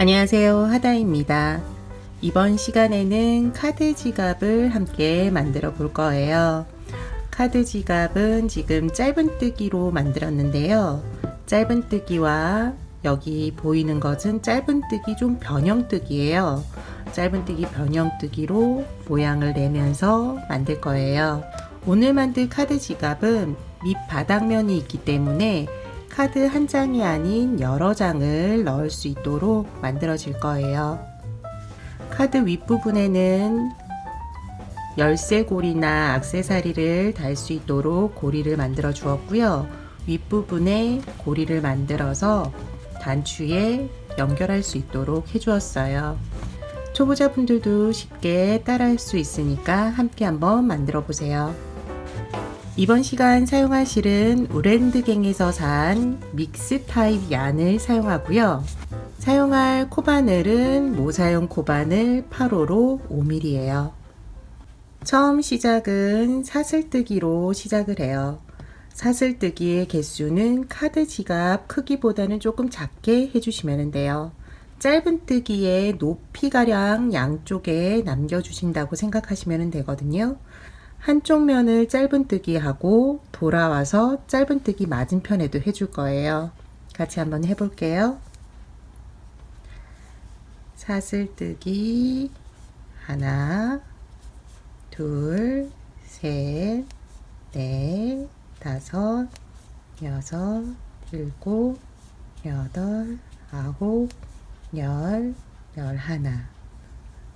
안녕하세요. 하다입니다. 이번 시간에는 카드 지갑을 함께 만들어 볼 거예요. 카드 지갑은 지금 짧은뜨기로 만들었는데요. 짧은뜨기와 여기 보이는 것은 짧은뜨기 좀 변형뜨기예요. 짧은뜨기 변형뜨기로 모양을 내면서 만들 거예요. 오늘 만들 카드 지갑은 밑 바닥면이 있기 때문에 카드 한 장이 아닌 여러 장을 넣을 수 있도록 만들어질 거예요. 카드 윗부분에는 열쇠고리나 악세사리를 달 수 있도록 고리를 만들어 주었고요. 윗부분에 고리를 만들어서 단추에 연결할 수 있도록 해 주었어요. 초보자분들도 쉽게 따라할 수 있으니까 함께 한번 만들어 보세요. 이번 시간 사용할 실은 우랜드갱에서 산 믹스 타입 얀을 사용하고요. 사용할 코바늘은 모사용 코바늘 8호로 5mm예요. 처음 시작은 사슬뜨기로 시작을 해요. 사슬뜨기의 개수는 카드 지갑 크기보다는 조금 작게 해주시면 돼요. 짧은 뜨기의 높이가량 양쪽에 남겨주신다고 생각하시면 되거든요. 한쪽 면을 짧은뜨기 하고 돌아와서 짧은뜨기 맞은편에도 해줄 거예요. 같이 한번 해볼게요. 사슬뜨기 하나, 둘, 셋, 넷, 다섯, 여섯, 일곱, 여덟, 아홉, 열, 열하나.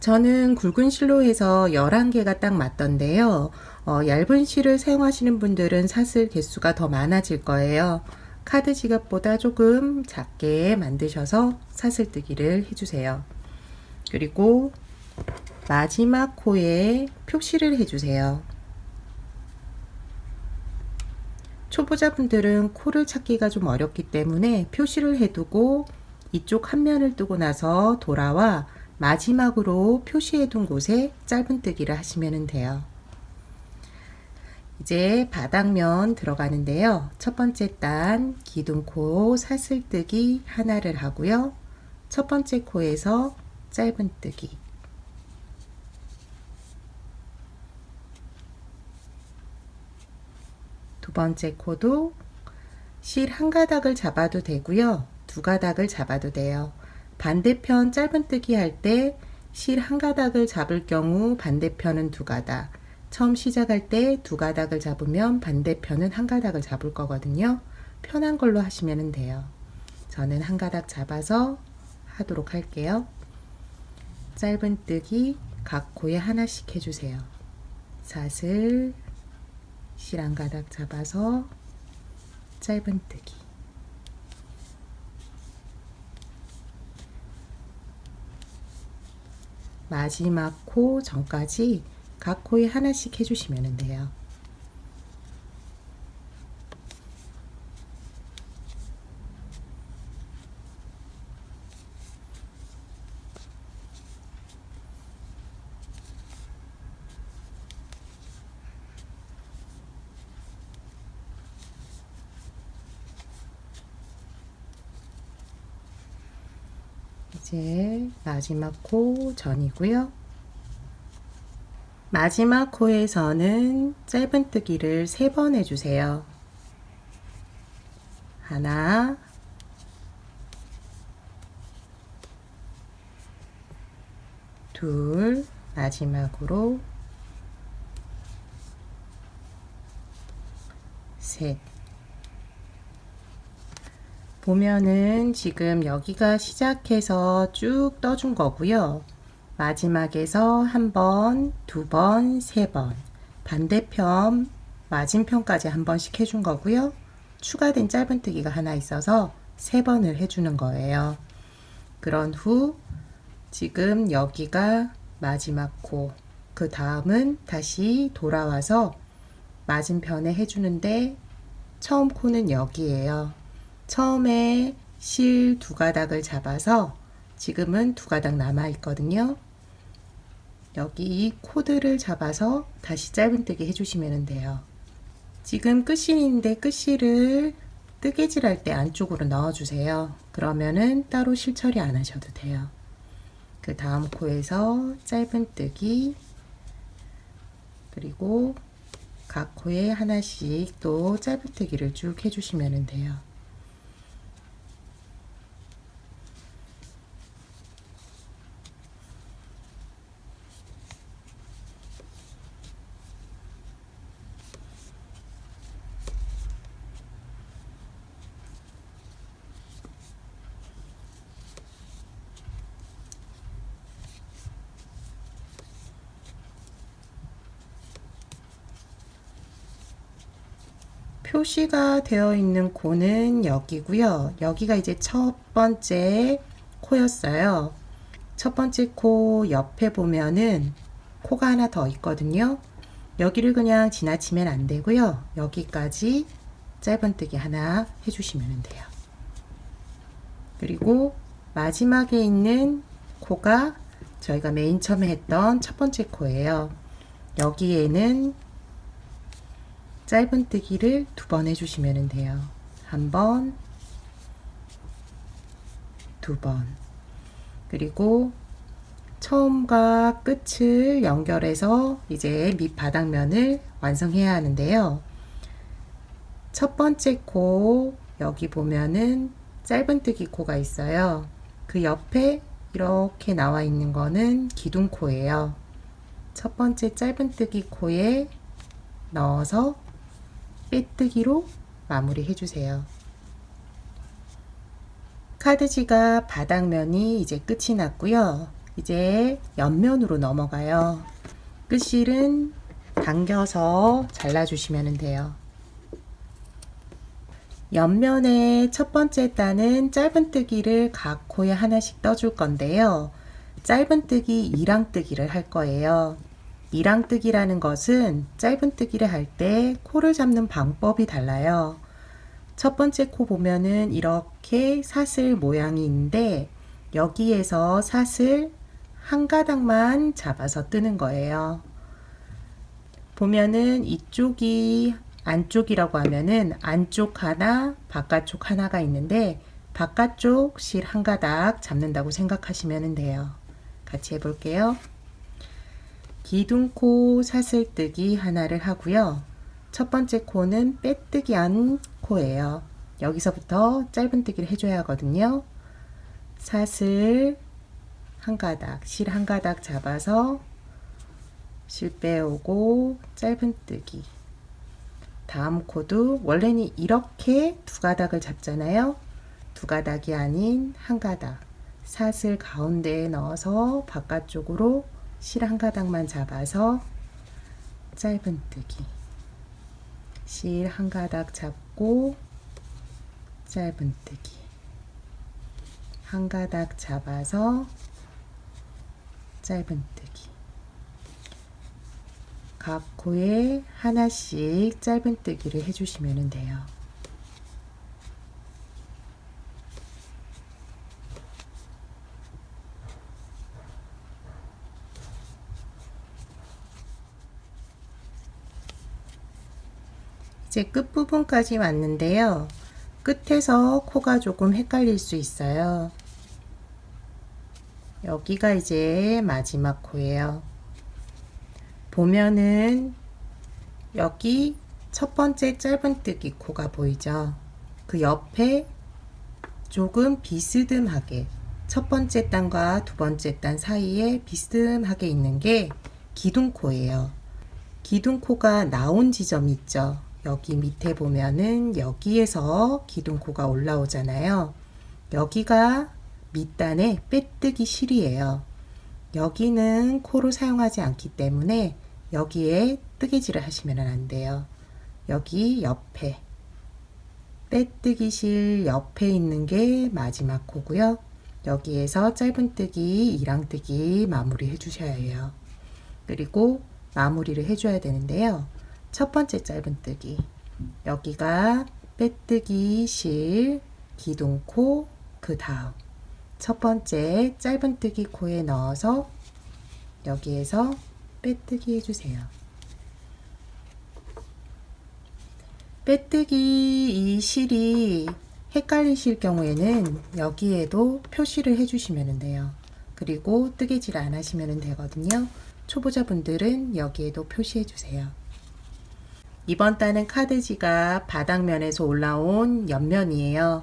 저는 굵은 실로 해서 11개가 딱 맞던데요. 어, 얇은 실을 사용하시는 분들은 사슬 개수가 더 많아질 거예요. 카드 지갑보다 조금 작게 만드셔서 사슬뜨기를 해주세요. 그리고 마지막 코에 표시를 해주세요. 초보자분들은 코를 찾기가 좀 어렵기 때문에 표시를 해두고 이쪽 한 면을 뜨고 나서 돌아와 마지막으로 표시해 둔 곳에 짧은뜨기를 하시면 돼요. 이제 바닥면 들어가는데요. 첫 번째 단 기둥코 사슬뜨기 하나를 하고요. 첫 번째 코에서 짧은뜨기 두 번째 코도 실 한 가닥을 잡아도 되고요. 두 가닥을 잡아도 돼요. 반대편 짧은뜨기 할 때 실 한 가닥을 잡을 경우 반대편은 두 가닥. 처음 시작할 때 두 가닥을 잡으면 반대편은 한 가닥을 잡을 거거든요. 편한 걸로 하시면 돼요. 저는 한 가닥 잡아서 하도록 할게요. 짧은뜨기 각 코에 하나씩 해주세요. 사슬 실 한 가닥 잡아서 짧은뜨기 마지막 코 전까지 각 코에 하나씩 해주시면 돼요. 이제 마지막 코 전이고요. 마지막 코에서는 짧은뜨기를 세번 해주세요. 하나, 둘, 마지막으로 셋. 보면은 지금 여기가 시작해서 쭉 떠준 거고요. 마지막에서 한 번, 두 번, 세 번. 반대편, 맞은편까지 한 번씩 해준 거고요. 추가된 짧은뜨기가 하나 있어서 세 번을 해주는 거예요. 그런 후 지금 여기가 마지막 코. 그 다음은 다시 돌아와서 맞은편에 해주는데 처음 코는 여기에요. 처음에 실 두 가닥을 잡아서 지금은 두 가닥 남아 있거든요. 여기 이 코드를 잡아서 다시 짧은뜨기 해주시면 돼요. 지금 끝실인데 끝실을 뜨개질 할 때 안쪽으로 넣어주세요. 그러면은 따로 실처리 안 하셔도 돼요. 그 다음 코에서 짧은뜨기 그리고 각 코에 하나씩 또 짧은뜨기를 쭉 해주시면 돼요. 표시가 되어 있는 코는 여기고요. 여기가 이제 첫 번째 코였어요. 첫 번째 코 옆에 보면은 코가 하나 더 있거든요. 여기를 그냥 지나치면 안 되고요. 여기까지 짧은뜨기 하나 해주시면 돼요. 그리고 마지막에 있는 코가 저희가 맨 처음에 했던 첫 번째 코예요. 여기에는 짧은뜨기를 두 번 해주시면 돼요. 한 번, 두 번. 그리고 처음과 끝을 연결해서 이제 밑바닥면을 완성해야 하는데요. 첫 번째 코, 여기 보면은 짧은뜨기 코가 있어요. 그 옆에 이렇게 나와 있는 거는 기둥코예요. 첫 번째 짧은뜨기 코에 넣어서 빼뜨기로 마무리 해 주세요. 카드지가 바닥면이 이제 끝이 났고요. 이제 옆면으로 넘어가요. 끝실은 당겨서 잘라주시면 돼요. 옆면에 첫 번째 단은 짧은뜨기를 각 코에 하나씩 떠줄 건데요. 짧은뜨기, 이랑뜨기를 할 거예요. 이랑뜨기라는 것은 짧은뜨기를 할 때 코를 잡는 방법이 달라요. 첫 번째 코 보면은 이렇게 사슬 모양이 있는데 여기에서 사슬 한 가닥만 잡아서 뜨는 거예요. 보면은 이쪽이 안쪽이라고 하면은 안쪽 하나, 바깥쪽 하나가 있는데 바깥쪽 실 한 가닥 잡는다고 생각하시면 돼요. 같이 해볼게요. 기둥코 사슬뜨기 하나를 하고요. 첫 번째 코는 빼뜨기 한 코예요. 여기서부터 짧은뜨기를 해줘야 하거든요. 사슬 한 가닥, 실 한 가닥 잡아서 실 빼오고 짧은뜨기. 다음 코도 원래는 이렇게 두 가닥을 잡잖아요. 두 가닥이 아닌 한 가닥. 사슬 가운데에 넣어서 바깥쪽으로 실 한 가닥만 잡아서 짧은뜨기. 실 한 가닥 잡고 짧은뜨기. 한 가닥 잡아서 짧은뜨기. 각 코에 하나씩 짧은뜨기를 해주시면 돼요. 이제 끝부분까지 왔는데요. 끝에서 코가 조금 헷갈릴 수 있어요. 여기가 이제 마지막 코예요. 보면은 여기 첫 번째 짧은뜨기 코가 보이죠? 그 옆에 조금 비스듬하게 첫 번째 단과 두 번째 단 사이에 비스듬하게 있는 게 기둥코예요. 기둥코가 나온 지점 있죠? 여기 밑에 보면은 여기에서 기둥코가 올라오잖아요. 여기가 밑단의 빼뜨기 실이에요. 여기는 코를 사용하지 않기 때문에 여기에 뜨개질을 하시면 안 돼요. 여기 옆에 빼뜨기 실 옆에 있는 게 마지막 코고요. 여기에서 짧은뜨기, 이랑뜨기 마무리 해주셔야 해요. 그리고 마무리를 해줘야 되는데요. 첫 번째 짧은뜨기 여기가 빼뜨기 실 기둥코 그 다음 첫 번째 짧은뜨기 코에 넣어서 여기에서 빼뜨기 해주세요. 빼뜨기 이 실이 헷갈리실 경우에는 여기에도 표시를 해주시면 돼요. 그리고 뜨개질 안 하시면 되거든요. 초보자분들은 여기에도 표시해 주세요. 이번 단은 카드지가 바닥면에서 올라온 옆면이에요.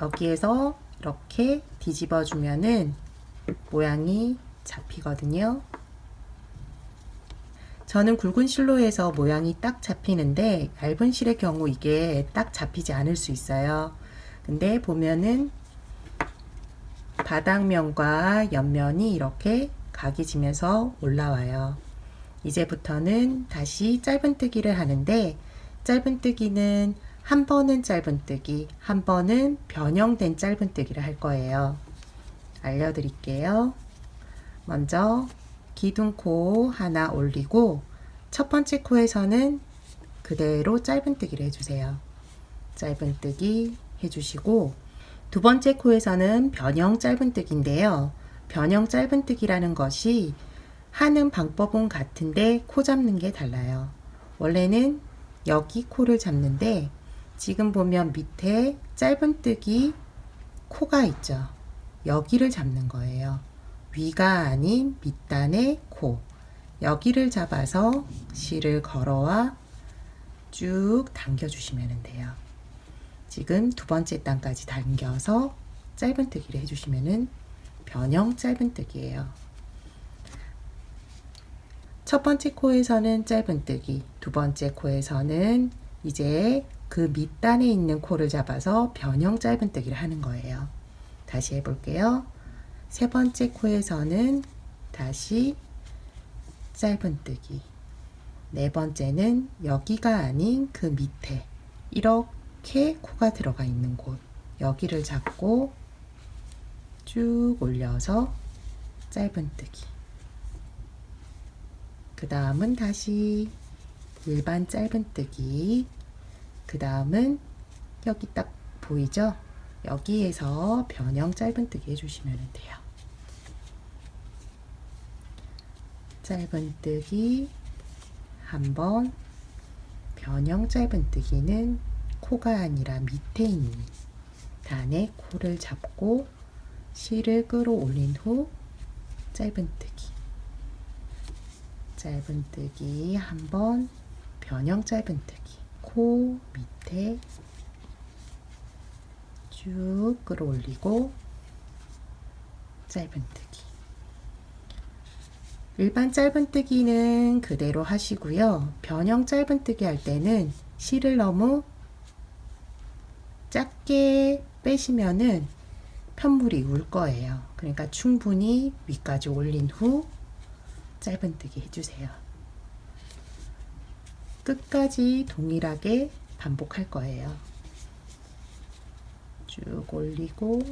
여기에서 이렇게 뒤집어 주면은 모양이 잡히거든요. 저는 굵은 실로 해서 모양이 딱 잡히는데 얇은 실의 경우 이게 딱 잡히지 않을 수 있어요. 근데 보면은 바닥면과 옆면이 이렇게 각이 지면서 올라와요. 이제부터는 다시 짧은뜨기를 하는데 짧은뜨기는 한 번은 짧은뜨기, 한 번은 변형된 짧은뜨기를 할 거예요. 알려드릴게요. 먼저 기둥코 하나 올리고 첫 번째 코에서는 그대로 짧은뜨기를 해주세요. 짧은뜨기 해주시고 두 번째 코에서는 변형 짧은뜨기인데요. 변형 짧은뜨기라는 것이 하는 방법은 같은데 코 잡는 게 달라요. 원래는 여기 코를 잡는데 지금 보면 밑에 짧은뜨기 코가 있죠. 여기를 잡는 거예요. 위가 아닌 밑단의 코. 여기를 잡아서 실을 걸어와 쭉 당겨주시면 돼요. 지금 두 번째 단까지 당겨서 짧은뜨기를 해주시면 변형 짧은뜨기예요. 첫 번째 코에서는 짧은뜨기, 두 번째 코에서는 이제 그 밑단에 있는 코를 잡아서 변형 짧은뜨기를 하는 거예요. 다시 해볼게요. 세 번째 코에서는 다시 짧은뜨기. 네 번째는 여기가 아닌 그 밑에 이렇게 코가 들어가 있는 곳 여기를 잡고 쭉 올려서 짧은뜨기. 그 다음은 다시 일반 짧은뜨기. 그 다음은 여기 딱 보이죠? 여기에서 변형 짧은뜨기 해주시면 돼요. 짧은뜨기 한 번, 변형 짧은뜨기는 코가 아니라 밑에 있는 단의 코를 잡고 실을 끌어올린 후 짧은뜨기 짧은뜨기 한 번, 변형 짧은뜨기 코 밑에 쭉 끌어올리고 짧은뜨기 일반 짧은뜨기는 그대로 하시고요. 변형 짧은뜨기 할 때는 실을 너무 작게 빼시면은 편물이 울 거예요. 그러니까 충분히 위까지 올린 후 짧은뜨기 해주세요. 끝까지 동일하게 반복할 거예요. 쭉 올리고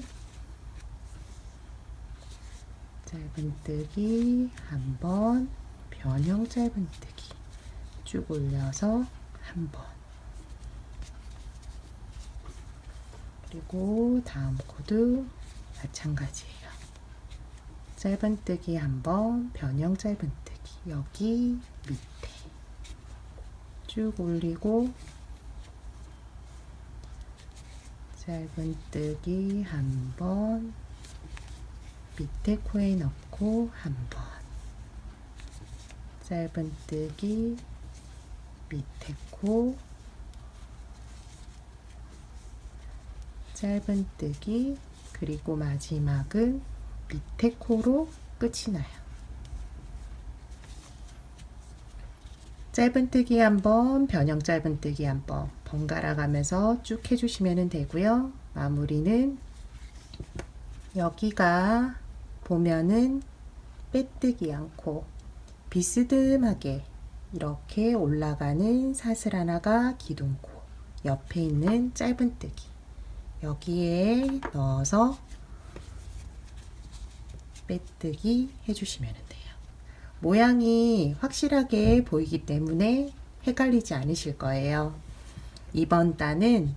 짧은뜨기 한 번, 변형 짧은뜨기 쭉 올려서 한 번. 그리고 다음 코드 마찬가지예요. 짧은뜨기 한 번, 변형 짧은뜨기. 여기 밑에. 쭉 올리고 짧은뜨기 한 번, 밑에 코에 넣고 한 번. 짧은뜨기 밑에 코. 짧은뜨기 그리고 마지막은 밑에 코로 끝이 나요. 짧은뜨기 한번, 변형 짧은뜨기 한번 번갈아 가면서 쭉 해주시면 되고요. 마무리는 여기가 보면은 빼뜨기 않고 비스듬하게 이렇게 올라가는 사슬 하나가 기둥코 옆에 있는 짧은뜨기 여기에 넣어서 빼뜨기 해주시면 돼요. 모양이 확실하게 보이기 때문에 헷갈리지 않으실 거예요. 이번 단은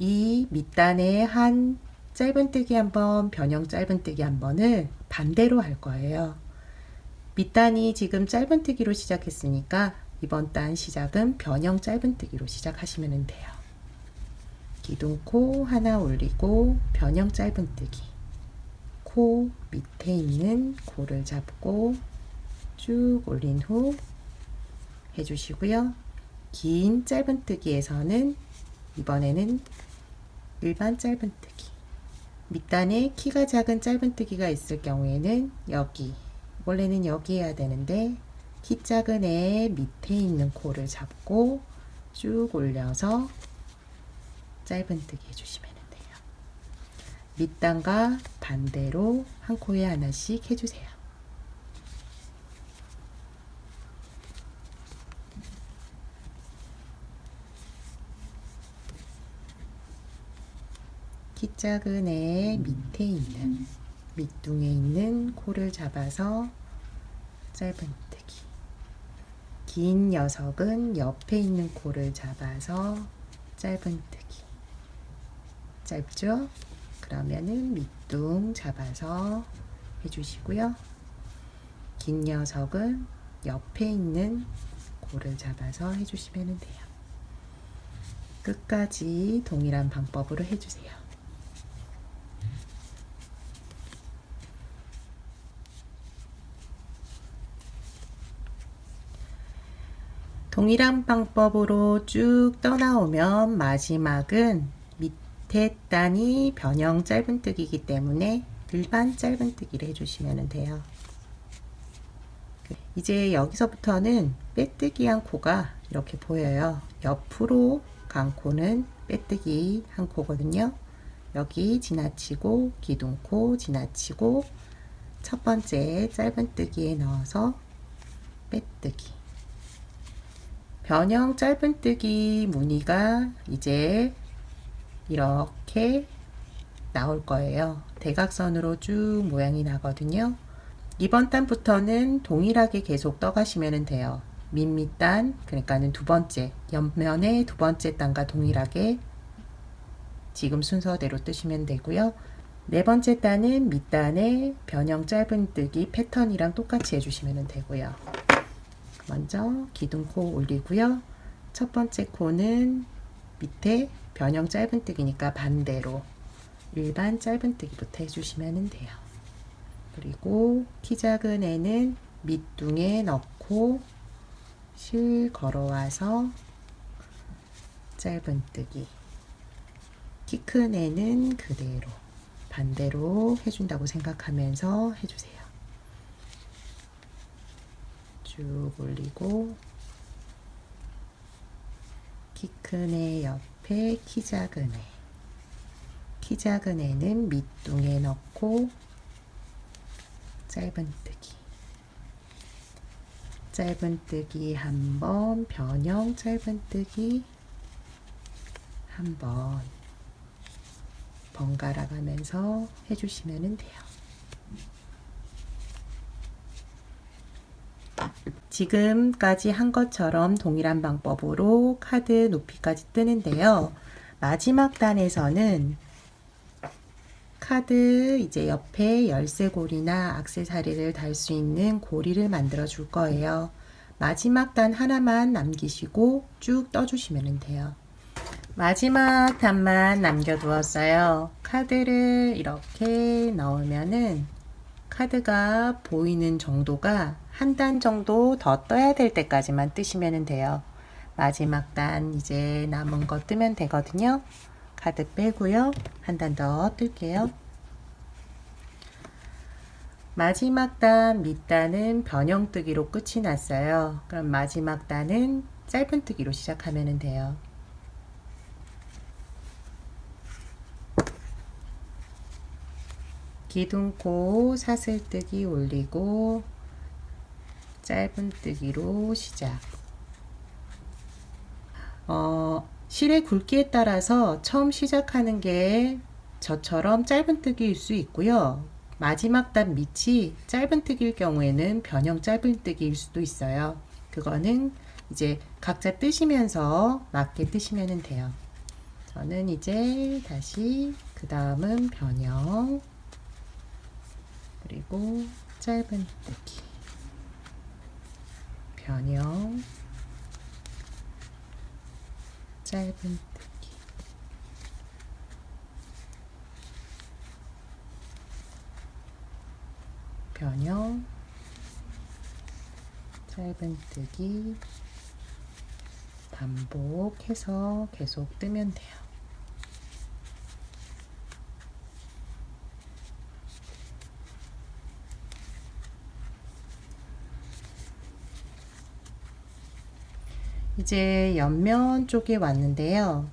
이 밑단에 한 짧은뜨기 한 번, 변형 짧은뜨기 한 번을 반대로 할 거예요. 밑단이 지금 짧은뜨기로 시작했으니까 이번 단 시작은 변형 짧은뜨기로 시작하시면 돼요. 기둥코 하나 올리고 변형 짧은뜨기. 코 밑에 있는 코를 잡고 쭉 올린 후 해주시고요. 긴 짧은뜨기에서는 이번에는 일반 짧은뜨기. 밑단에 키가 작은 짧은뜨기가 있을 경우에는 여기 원래는 여기 해야 되는데 키 작은 애 밑에 있는 코를 잡고 쭉 올려서 짧은뜨기 해주시면. 밑단과 반대로 한 코에 하나씩 해주세요. 키 작은 애 밑에 있는 밑둥에 있는 코를 잡아서 짧은뜨기. 긴 녀석은 옆에 있는 코를 잡아서 짧은뜨기. 짧죠? 그러면은 밑둥 잡아서 해주시고요. 긴 녀석은 옆에 있는 코를 잡아서 해주시면 돼요. 끝까지 동일한 방법으로 해주세요. 동일한 방법으로 쭉 떠나오면 마지막은 밑에 단이 변형 짧은뜨기이기 때문에 일반 짧은뜨기를 해주시면 돼요. 이제 여기서부터는 빼뜨기한 코가 이렇게 보여요. 옆으로 간 코는 빼뜨기 한 코거든요. 여기 지나치고 기둥코 지나치고 첫 번째 짧은뜨기에 넣어서 빼뜨기 변형 짧은뜨기 무늬가 이제 이렇게 나올 거예요. 대각선으로 쭉 모양이 나거든요. 이번 단부터는 동일하게 계속 떠가시면 돼요. 밑밑단, 그러니까는 두 번째, 옆면의 두 번째 단과 동일하게 지금 순서대로 뜨시면 되고요. 네 번째 단은 밑단의 변형 짧은뜨기 패턴이랑 똑같이 해주시면 되고요. 먼저 기둥코 올리고요. 첫 번째 코는 밑에 변형 짧은뜨기니까 반대로 일반 짧은뜨기부터 해주시면 돼요. 그리고 키 작은 애는 밑둥에 넣고 실 걸어와서 짧은뜨기 키 큰 애는 그대로 반대로 해준다고 생각하면서 해주세요. 쭉 올리고 키 큰 애 옆 에 키 작은 애. 키 작은 애는 밑둥에 넣고 짧은뜨기. 짧은뜨기 한 번, 변형 짧은뜨기 한 번 번갈아 가면서 해주시면 돼요. 지금까지 한 것처럼 동일한 방법으로 카드 높이까지 뜨는데요. 마지막 단에서는 카드 이제 옆에 열쇠고리나 악세사리를 달 수 있는 고리를 만들어 줄 거예요. 마지막 단 하나만 남기시고 쭉 떠주시면 돼요. 마지막 단만 남겨두었어요. 카드를 이렇게 넣으면은 카드가 보이는 정도가 한 단 정도 더 떠야 될 때까지만 뜨시면 돼요. 마지막 단 이제 남은 거 뜨면 되거든요. 카드 빼고요. 한 단 더 뜰게요. 마지막 단 밑단은 변형뜨기로 끝이 났어요. 그럼 마지막 단은 짧은뜨기로 시작하면 돼요. 기둥코 사슬뜨기 올리고 짧은뜨기로 시작. 어, 실의 굵기에 따라서 처음 시작하는 게 저처럼 짧은뜨기일 수 있고요. 마지막 단 밑이 짧은뜨기일 경우에는 변형 짧은뜨기일 수도 있어요. 그거는 이제 각자 뜨시면서 맞게 뜨시면 돼요. 저는 이제 다시 그 다음은 변형 그리고 짧은뜨기 변형 짧은 뜨기. 변형 짧은 뜨기. 반복해서 계속 뜨면 돼요. 이제 옆면 쪽에 왔는데요.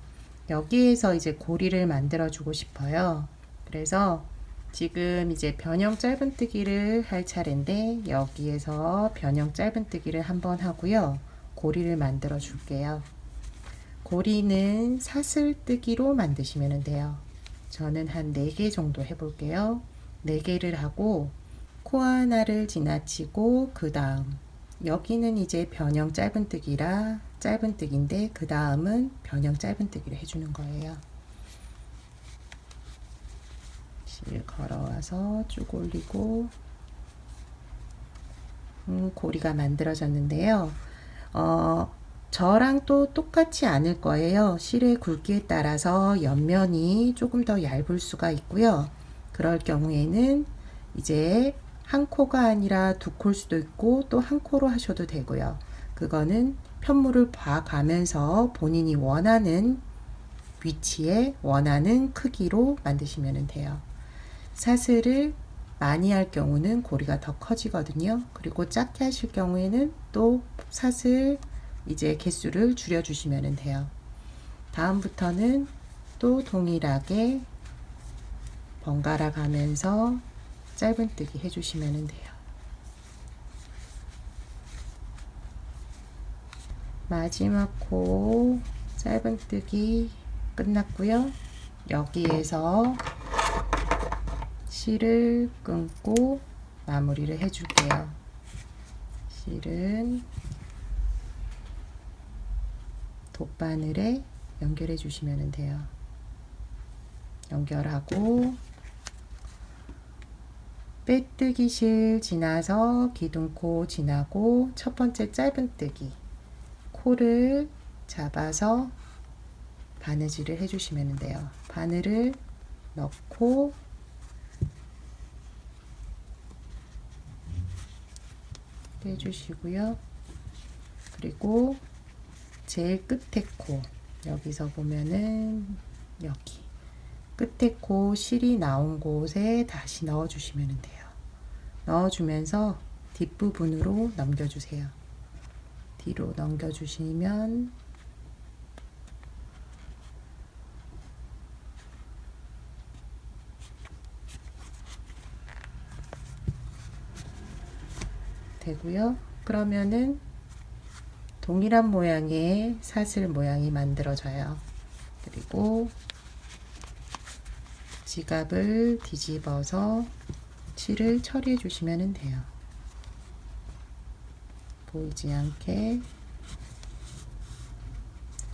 여기에서 이제 고리를 만들어 주고 싶어요. 그래서 지금 이제 변형 짧은뜨기를 할 차례인데 여기에서 변형 짧은뜨기를 한번 하고요. 고리를 만들어 줄게요. 고리는 사슬뜨기로 만드시면 돼요. 저는 한 4개 정도 해볼게요. 4개를 하고 코 하나를 지나치고 그 다음 여기는 이제 변형 짧은뜨기라 짧은뜨기인데 그 다음은 변형 짧은뜨기를 해주는 거예요. 실 걸어와서 쭉 올리고 음, 고리가 만들어졌는데요. 어, 저랑 또 똑같지 않을 거예요. 실의 굵기에 따라서 옆면이 조금 더 얇을 수가 있고요. 그럴 경우에는 이제 한 코가 아니라 두 코일 수도 있고 또 한 코로 하셔도 되고요. 그거는 편물을 봐가면서 본인이 원하는 위치에 원하는 크기로 만드시면 돼요. 사슬을 많이 할 경우는 고리가 더 커지거든요. 그리고 작게 하실 경우에는 또 사슬 이제 개수를 줄여 주시면 돼요. 다음부터는 또 동일하게 번갈아 가면서 짧은뜨기 해주시면 돼요. 마지막 코 짧은뜨기 끝났고요. 여기에서 실을 끊고 마무리를 해줄게요. 실은 돗바늘에 연결해 주시면 돼요. 연결하고 빼뜨기 실 지나서 기둥코 지나고 첫 번째 짧은뜨기 코를 잡아서 바느질을 해주시면 돼요. 바늘을 넣고 빼주시고요. 그리고 제일 끝에 코 여기서 보면은 여기 끝에 코 실이 나온 곳에 다시 넣어주시면 돼요. 넣어주면서 뒷부분으로 넘겨주세요. 뒤로 넘겨주시면 되고요. 그러면은 동일한 모양의 사슬 모양이 만들어져요. 그리고 지갑을 뒤집어서 칠을 처리해 주시면 돼요. 보이지 않게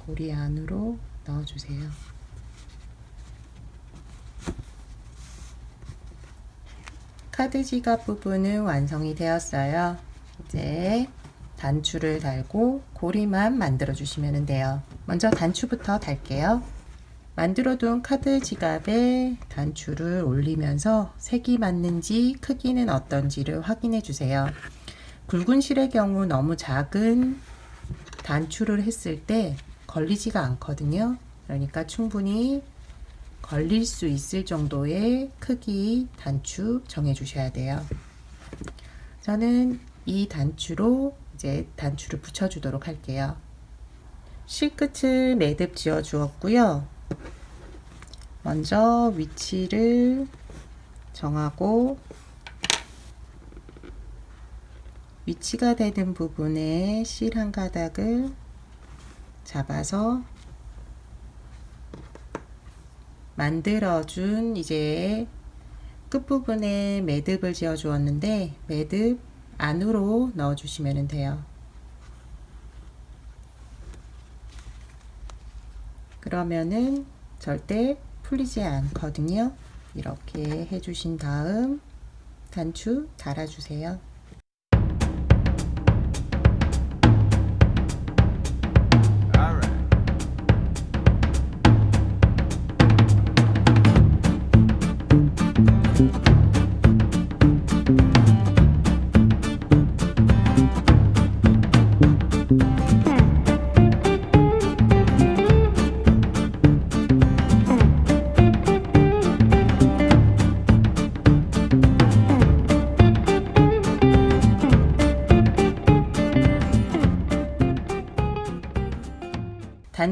고리 안으로 넣어주세요. 카드 지갑 부분은 완성이 되었어요. 이제 단추를 달고 고리만 만들어 주시면 돼요. 먼저 단추부터 달게요. 만들어둔 카드 지갑에 단추를 올리면서 색이 맞는지 크기는 어떤지를 확인해 주세요. 굵은 실의 경우 너무 작은 단추를 했을 때 걸리지가 않거든요. 그러니까 충분히 걸릴 수 있을 정도의 크기 단추 정해 주셔야 돼요. 저는 이 단추로 이제 단추를 붙여 주도록 할게요. 실끝을 매듭 지어 주었고요. 먼저 위치를 정하고 위치가 되는 부분에 실 한 가닥을 잡아서 만들어준 이제 끝부분에 매듭을 지어 주었는데 매듭 안으로 넣어 주시면 돼요. 그러면은 절대 풀리지 않거든요. 이렇게 해주신 다음 단추 달아주세요.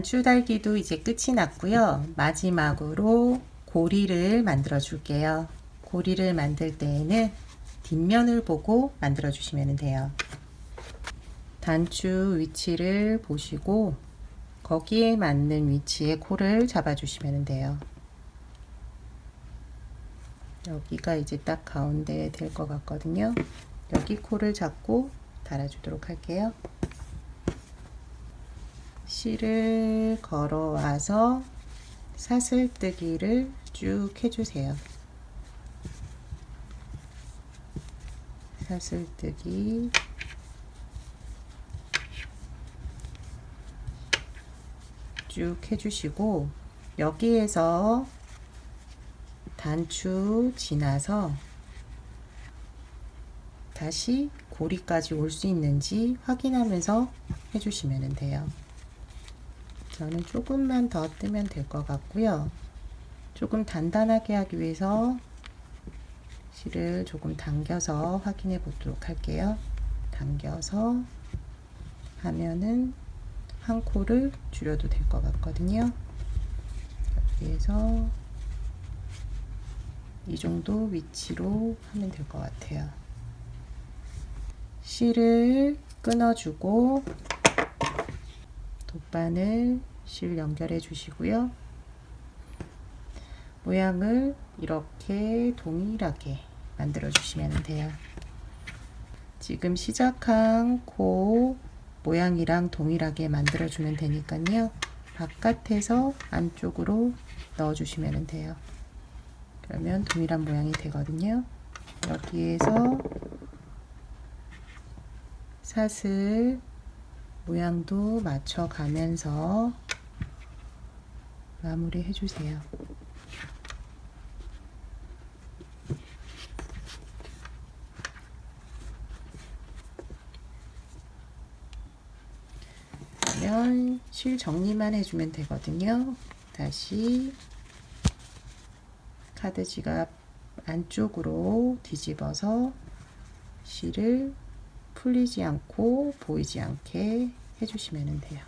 단추 달기도 이제 끝이 났고요. 마지막으로 고리를 만들어 줄게요. 고리를 만들 때에는 뒷면을 보고 만들어 주시면 돼요. 단추 위치를 보시고 거기에 맞는 위치에 코를 잡아 주시면 돼요. 여기가 이제 딱 가운데 될 것 같거든요. 여기 코를 잡고 달아주도록 할게요. 실을 걸어와서 사슬뜨기를 쭉 해주세요. 사슬뜨기 쭉 해주시고 여기에서 단추 지나서 다시 고리까지 올 수 있는지 확인하면서 해주시면 돼요. 저는 조금만 더 뜨면 될 것 같고요. 조금 단단하게 하기 위해서 실을 조금 당겨서 확인해 보도록 할게요. 당겨서 하면은 한 코를 줄여도 될 것 같거든요. 여기에서 이 정도 위치로 하면 될 것 같아요. 실을 끊어주고 돗바늘 실 연결해 주시고요. 모양을 이렇게 동일하게 만들어 주시면 돼요. 지금 시작한 코 모양이랑 동일하게 만들어 주면 되니까요. 바깥에서 안쪽으로 넣어 주시면 돼요. 그러면 동일한 모양이 되거든요. 여기에서 사슬 모양도 맞춰 가면서 마무리 해주세요. 그러면 실 정리만 해주면 되거든요. 다시 카드 지갑 안쪽으로 뒤집어서 실을 풀리지 않고 보이지 않게 해주시면 돼요.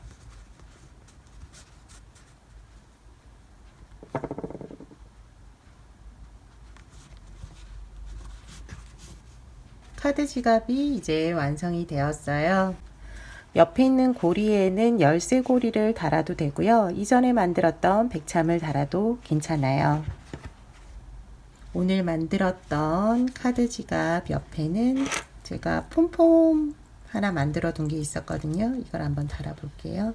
카드 지갑이 이제 완성이 되었어요. 옆에 있는 고리에는 열쇠 고리를 달아도 되고요. 이전에 만들었던 백참을 달아도 괜찮아요. 오늘 만들었던 카드 지갑 옆에는 제가 폼폼 하나 만들어 둔 게 있었거든요. 이걸 한번 달아 볼게요.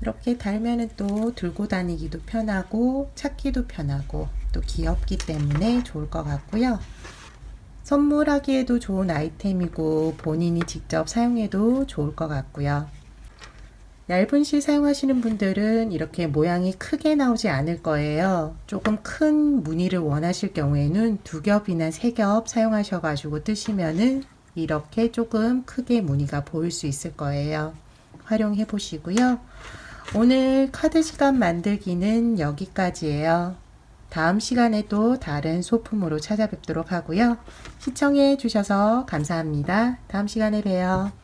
이렇게 달면은 또 들고 다니기도 편하고 찾기도 편하고 또 귀엽기 때문에 좋을 것 같고요. 선물하기에도 좋은 아이템이고 본인이 직접 사용해도 좋을 것 같고요. 얇은 실 사용하시는 분들은 이렇게 모양이 크게 나오지 않을 거예요. 조금 큰 무늬를 원하실 경우에는 두 겹이나 세 겹 사용하셔가지고 뜨시면은 이렇게 조금 크게 무늬가 보일 수 있을 거예요. 활용해 보시고요. 오늘 카드 시간 만들기는 여기까지예요. 다음 시간에 또 다른 소품으로 찾아뵙도록 하고요. 시청해 주셔서 감사합니다. 다음 시간에 봬요.